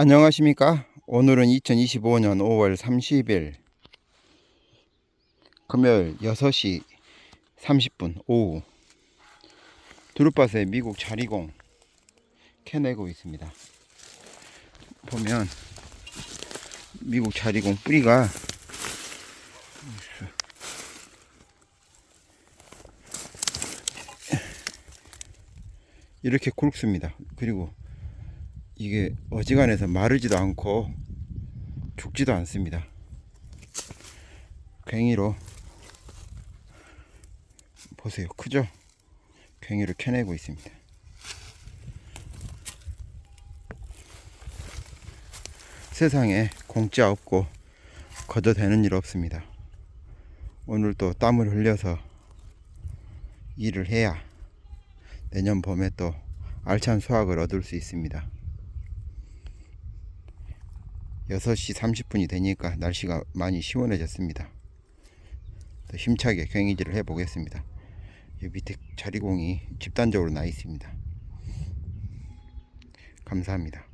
안녕하십니까? 오늘은 2025년 5월 30일 금요일 6시 30분 오후. 두루밭에 미국 자리공 캐내고 있습니다. 보면 미국 자리공 뿌리가 이렇게 굵습니다. 그리고 이게 어지간해서 마르지도 않고 죽지도 않습니다. 괭이로 보세요. 크죠? 괭이로 캐내고 있습니다. 세상에 공짜 없고 거저되는 일 없습니다. 오늘 또 땀을 흘려서 일을 해야 내년 봄에 또 알찬 수확을 얻을 수 있습니다. 6시 30분이 되니까 날씨가 많이 시원해졌습니다. 더 힘차게 괭이질을 해 보겠습니다. 이 밑에 자리공이 집단적으로 나 있습니다. 감사합니다.